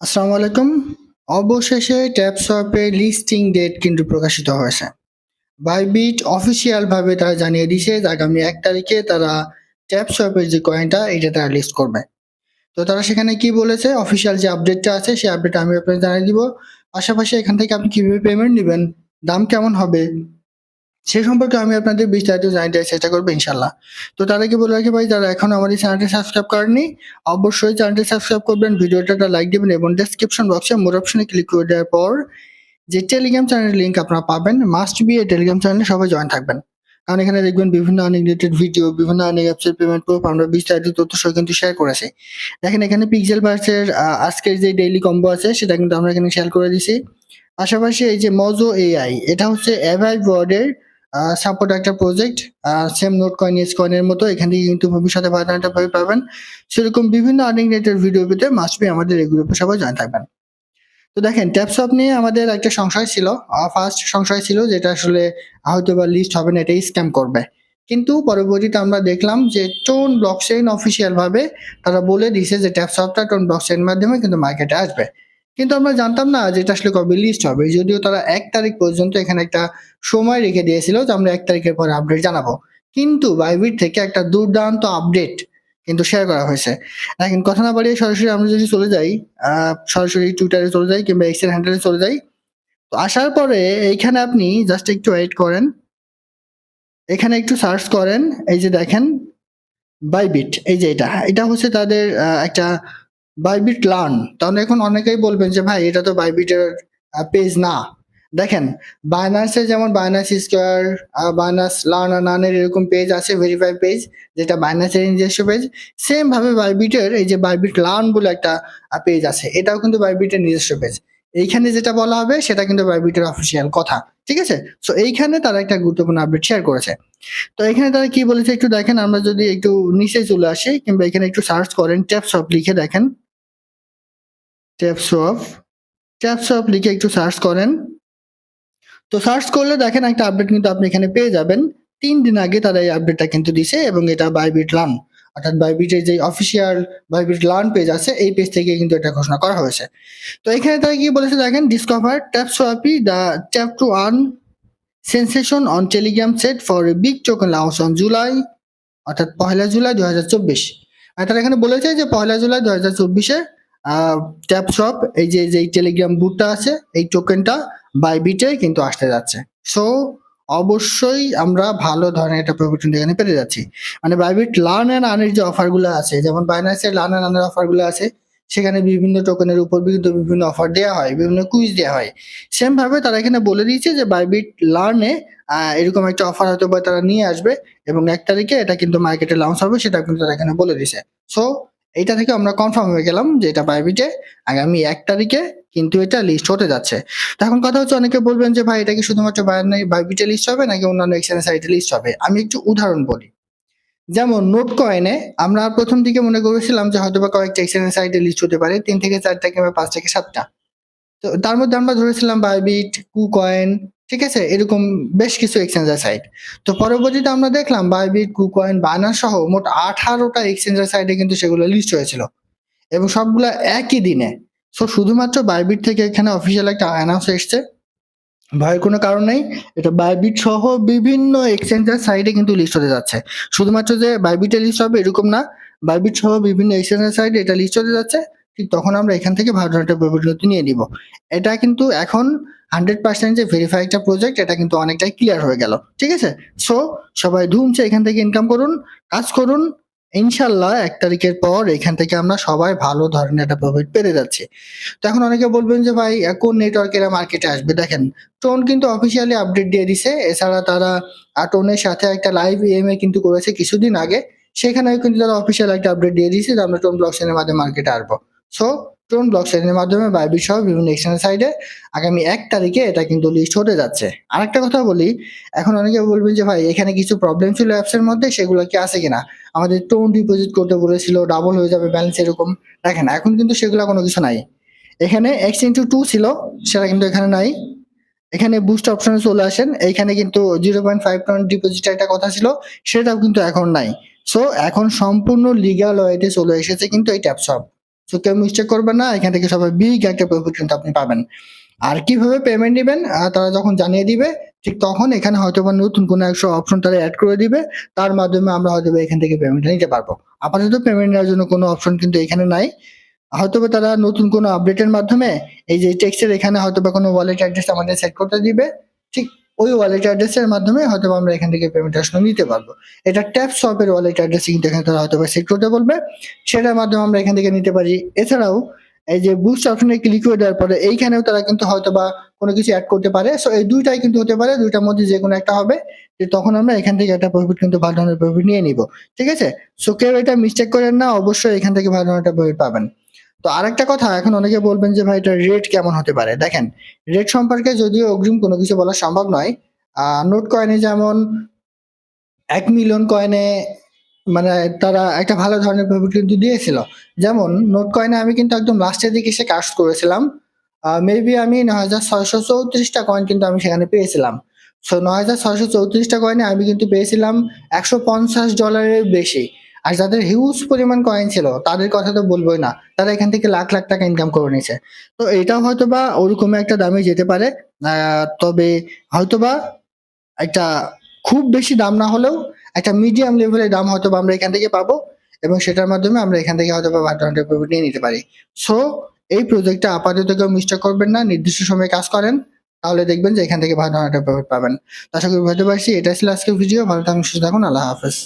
আসসালামু আলাইকুম। অবশেষে ট্যাপসপের লিস্টিং ডেট কিন্তু প্রকাশিত হয়েছে। বাইবিট অফিসিয়াল ভাবে তারা জানিয়ে দিয়েছে যে আগামী এক তারিখে তারা ট্যাপসপের যে কয়েনটা এটা তারা লিস্ট করবে। তো তারা সেখানে কি বলেছে? অফিসিয়াল যে আপডেটটা আছে, সেই আপডেট আমি আপনাকে জানিয়ে দিব। পাশাপাশি এখান থেকে আপনি কীভাবে পেমেন্ট নেবেন, দাম কেমন হবে? সে সম্পর্কে আমি আপনাদের বিস্তারিত জানিয়ে দেওয়ার চেষ্টা করব ইনশাল্লাহ তো তার আগে বলে রাখি ভাই, যারা এখন আমাদের চ্যানেলটি সাবস্ক্রাইব করেননি, অবশ্যই চ্যানেলটি সাবস্ক্রাইব করবেন, ভিডিওটা লাইক দেবেন এবং ডেসক্রিপশন বক্সে মোর অপশনে ক্লিক করে দেওয়ার পর যে টেলিগ্রাম চ্যানেলের লিঙ্ক আপনারা পাবেন মাস্ট বি এই টেলিগ্রাম চ্যানেলে সবাই জয়েন থাকবেন। কারণ এখানে দেখবেন বিভিন্ন আর্নিং রিলেটেড ভিডিও বিভিন্ন আর্নিং অ্যাপসের পেমেন্ট প্রুফ আমরা বিস্তারিত তথ্য সহ কিন্তু শেয়ার করেছি। দেখেন এখানে পিক্সেল বার্সের আজকের যে ডেইলি কম্বো আছে, সেটা কিন্তু আমরা এখানে শেয়ার করে দিছি। পাশাপাশি এই যে মজো এআই এটা হচ্ছে এভাই ওয়ার্ডের সাপোর্ট একটা প্রজেক্ট সেম নোট কয়েন এস কয়েনের মতো এখান থেকে কিন্তু ভবিষ্যতে ভাবে পাবেন। সেরকম বিভিন্ন আর্নিং রিলেটেড ভিডিও পেতে মাস্ট বি আমাদের এই গ্রুপে সবাই জয়েন থাকবেন। তো দেখেন ট্যাপসপ নিয়ে আমাদের একটা সংশয় ছিল ফার্স্ট সংশয় ছিল যেটা আসলে হয়তো বা লিস্ট হবে না এটাই স্ক্যাম করবে। কিন্তু পরবর্তীতে আমরা দেখলাম যে টোন ব্লকচেইন অফিসিয়াল ভাবে তারা বলে দিয়েছে যে ট্যাপসপটা টোন ব্লকচেইন মাধ্যমে কিন্তু মার্কেটে আসবে। কিন্তু আমরা জানতাম না যে এটা আসলে কবে লিস্ট হবে। যদিও তারা এক তারিখ পর্যন্ত এখানে একটা সময় রেখে দিয়েছিল যে আমরা এক তারিখের পরে আপডেট জানাব। কিন্তু বাইবিট থেকে একটা দুর্দান্ত আপডেট কিন্তু শেয়ার করা হয়েছে। এখন কথা না বাড়িয়ে সরাসরি আমরা যদি চলে যাই সরাসরি টুইটারে চলে যাই কিংবা এক্সেল হ্যান্ডেলে চলে যাই, তো আসার পরে এইখানে আপনি জাস্ট একটু ওয়েট করেন। এখানে একটু সার্চ করেন, এই যে দেখেন বাইবিট এই যে এটা। এটা হচ্ছে তাদের একটা বাইবিট লার্ন তাহলে এখন অনেকেই বলবেন যে, ভাই, এটা তো বাইবিটের পেজ না। দেখেন বাইনান্সে যেমন বাইনান্স স্কোয়ার বাইনান্স লার্ন আর নানের এরকম পেজ আছে ভেরিফাই পেজ যেটা বাইনান্সের নিজস্ব পেজ সেম ভাবে বাইবিটের এই যে বাইবিট লার্ন বলে একটা পেজ আছে, এটাও কিন্তু বাইবিটের নিজস্ব পেজ এইখানে যেটা বলা হবে, সেটা কিন্তু বাইবিটের অফিসিয়াল কথা, ঠিক আছে? সো এইখানে তারা একটা গুরুত্বপূর্ণ আপডেট শেয়ার করেছে। তো এখানে তারা কি বলেছে একটু দেখেন, আমরা যদি একটু নিচে চলে আসি, কিংবা এখানে একটু সার্চ করেন ট্যাপস অফ লিখে দেখেন। ট্যাপস অফ ট্যাপস অফ লিখে একটু সার্চ করেন। তো সার্চ করলে দেখেন একটা আপডেট কিন্তু আপনি এখানে পেয়ে যাবেন। তিন দিন আগে তারা এই আপডেটটা কিন্তু দিছে এবং এটা বাইবিট লার্ন অর্থাৎ বাইবিটের যে অফিসিয়াল বাইবিট লার্ন পেজ আছে, এই পেজ থেকে কিন্তু এটা ঘোষণা করা হয়েছে। তো এখানে তারা কি বলেছে দেখেন discover TapSwap the tap to earn sensation on Telegram set for big token launch on July অর্থাৎ পহেলা জুলাই দু হাজার চব্বিশ। আর তারা এখানে বলেছে যে পহেলা জুলাই দু হাজার চব্বিশে ট্যাপ শপ এই যে যে টেলিগ্রাম বুটটা আছে, এই টোকেনটা বাইবিটে কিন্তু আসতে যাচ্ছে। সো অবশ্যই আমরা ভালো ধরনের একটা প্রফিট এখানে পেতে যাচ্ছি। মানে বাইবিট লার্ন অ্যান্ড আর্নের যে অফারগুলো আছে, যেমন বাইন্যান্সের লার্ন অ্যান্ড আর্নের অফারগুলো আছে, সেখানে বিভিন্ন টোকেনের উপর কিন্তু বিভিন্ন অফার দেওয়া হয়, বিভিন্ন কুইজ দেওয়া হয়। সেম ভাবে তারা এখানে বলে দিয়েছে যে বাইবিট লার্নে এরকম একটা অফার হয়তো বা তারা নিয়ে আসবে এবং এক তারিখে এটা কিন্তু মার্কেটে লঞ্চ হবে, সেটা কিন্তু তারা এখানে বলে দিয়েছে। সো এইটা থেকে আমরা কনফার্ম হয়ে গেলাম যে এটা বাইবিটে আগামী এক তারিখে কিন্তু এটা লিস্ট হতে যাচ্ছে। তো এখন কথা হচ্ছে অনেকে বলবেন যে, ভাই, এটা কি শুধুমাত্র বাইবিটে লিস্ট হবে নাকি অন্যান্য এক্সচেঞ্জ সাইটে লিস্ট হবে? আমি একটু উদাহরণ বলি। যেমন নোট কয়েনে আমরা প্রথম দিকে মনে করেছিলাম যে হয়তো বা কয়েকটা এক্সচেঞ্জ সাইটে লিস্ট হতে পারে, তিন থেকে চারটা কিংবা পাঁচ থেকে সাতটা। তো তার মধ্যে আমরা ধরেছিলাম বাইবিট কু কয়েন ঠিক আছে? এরকম বেশ কিছু এক্সচেঞ্জার সাইট তো পরবর্তীতে আমরা দেখলাম বাইবিট কুকয়েন বায়না সহ মোট আঠারোটা এক্সচেঞ্জার সাইটে কিন্তু সেগুলো লিস্ট হয়েছিল। এবং সবগুলো একই দিনে। সো শুধুমাত্র বাইবিট থেকে এখানে অফিসিয়াল একটা অ্যানাউন্স এসছে। ভয়ের কোনো কারণ নেই। এটা বাইবিট সহ বিভিন্ন এক্সচেঞ্জার সাইটে কিন্তু লিস্ট হতে যাচ্ছে। শুধুমাত্র যে বাইবিটে লিস্ট হবে এরকম না। বাইবিট সহ বিভিন্ন এক্সচেঞ্জার সাইটে এটা লিস্ট হতে যাচ্ছে। ঠিক তখন আমরা এখান থেকে ভালো একটা নিয়ে নিব। এটা কিন্তু এখন হান্ড্রেড পার্সেন্ট যে ভেরিফাই একটা প্রজেক্ট এটা কিন্তু অনেকটাই ক্লিয়ার হয়ে গেল। ঠিক আছে? সো সবাই ধুমছে, এখান থেকে ইনকাম করুন, কাজ করুন। ইনশাল্লাহ এক তারিখের পর এখান থেকে আমরা সবাই ভালো ধরনের একটা প্রফিট পেরে যাচ্ছি। তো এখন অনেকে বলবেন যে, ভাই কোন নেটওয়ার্কেরা মার্কেটে আসবে? দেখেন টোন কিন্তু অফিসিয়ালি আপডেট দিয়ে দিছে। এছাড়া তারা টোনের সাথে একটা লাইভ ইএমএ কিন্তু করেছে কিছুদিন আগে। সেখানেও কিন্তু তারা অফিসিয়াল একটা আপডেট দিয়ে দিয়েছে যে, আমরা টোন ব্লকচেনের মাধ্যমে মার্কেটে আসব। সো টোন ব্লকচেনের মাধ্যমে বাইবিট সহ বিভিন্ন এক্সচেঞ্জ সাইডে আগামী এক তারিখে এটা কিন্তু লিস্ট হতে যাচ্ছে। আরেকটা কথা বলি, এখন অনেকে বলবেন যে ভাই, এখানে কিছু প্রবলেম ছিল অ্যাপসের মধ্যে, সেগুলো কি আছে কিনা? আমাদের টোন ডিপোজিট করতে বলেছিল ডাবল হয়ে যাবে ব্যালেন্স এরকম। দেখেন, এখন কিন্তু সেগুলো কোনো কিছু নাই। এখানে এক্স ইন্টু টু ছিল, সেটা কিন্তু এখানে নাই। এখানে বুস্ট অপশনে চলে আসেন এইখানে কিন্তু zero point five point deposit একটা কথা ছিল, সেটাও কিন্তু এখন নাই। সো এখন সম্পূর্ণ লিগাল ওয়েতে চলে এসেছে কিন্তু এই ট্যাপসপ সো কেউ মিস্টেক করবেন না, এখান থেকে সবাই বিগ একটা প্রফিট কিন্তু আপনি পাবেন। আর কীভাবে পেমেন্ট নেবেন তারা যখন জানিয়ে দিবে, ঠিক তখন এখানে হয়তো বা নতুন কোনো একশো অপশন তারা অ্যাড করে দিবে, তার মাধ্যমে আমরা হয়তো এখান থেকে পেমেন্টটা নিতে পারব। আপাতত পেমেন্ট নেওয়ার জন্য কোনো অপশন কিন্তু এখানে নাই। হয়তো বা তারা নতুন কোনো আপডেটের মাধ্যমে এই যে টেক্সটের এখানে হয়তো বা কোনো ওয়ালেট অ্যাড্রেস আমাদের সেট করতে দিবে, ঠিক ওই ওয়ালেট অ্যাড্রেসের মাধ্যমে হয়তো আমরা এখান থেকে পেমেন্ট আসলে নিতে পারব। এটা ট্যাপ শপের ওয়ালেট অ্যাড্রেস কিন্তু এখানে তারা হয়তো সেট করতে বলবে। সেটার মাধ্যমে আমরা এখান থেকে নিতে পারি। এছাড়াও এই যে বুস্ট অপশনে ক্লিক করে দেওয়ার পরে এইখানেও তারা কিন্তু হয়তো বা কোনো কিছু অ্যাড করতে পারে। সো এই দুইটাই কিন্তু হতে পারে। দুইটার মধ্যে যে কোনো একটা হবে। যে তখন আমরা এখান থেকে একটা প্রফিট কিন্তু ভালো ধরনের প্রফিট নিয়ে নিব। ঠিক আছে? সো কেউ এটা মিস্টেক করেন না। অবশ্যই এখান থেকে ভালো ধরনের একটা প্রফিট পাবেন। তো আরেকটা কথা, এখন অনেকে বলবেন যে ভাই, এটা রেট কেমন হতে পারে? দেখেন রেট সম্পর্কে যদিও অগ্রিম কোনো কিছু বলা সম্ভব নয় নোট কয়েনে যেমন এক মিলিয়ন কয়েনে মানে তারা একটা ভালো ধরনের প্রফিট কিন্তু দিয়েছিল। যেমন নোট কয়েনে আমি কিন্তু একদম লাস্টের দিকে এসে কাজ করেছিলাম মেবি আমি ন হাজার ছয়শো চৌত্রিশটা কয়েন কিন্তু আমি সেখানে পেয়েছিলাম। সো ন হাজার ছয়শো চৌত্রিশটা কয়েনে আমি কিন্তু পেয়েছিলাম একশো পঞ্চাশ ডলারের বেশি। আর যাদের হিউজ পরিমাণ কয়েন ছিল, তাদের কথা তো বলবোই না। তারা এখান থেকে লাখ লাখ টাকা ইনকাম করে নিয়েছে। তো এটাও হয়তো বা ওরকম একটা দামে যেতে পারে। তবে হয়তো বা একটা খুব বেশি দাম না হলেও একটা মিডিয়াম লেভেলের দাম হয়তো বা আমরা এখান থেকে পাবো এবং সেটার মাধ্যমে আমরা এখান থেকে হয়তো বা ভালো প্রফিট নিয়ে নিতে পারি। সো এই প্রজেক্টটা আপাতত কেউ মিস্টেক করবেন না, নির্দিষ্ট সময়ে কাজ করেন, তাহলে দেখবেন যে এখান থেকে ভালো একটা পাবেন। আশা করি বুঝতে পারছি এটা ছিল আজকের ভিডিও ভালো থাকুন, সুস্থ থাকুন, আল্লাহ হাফেজ।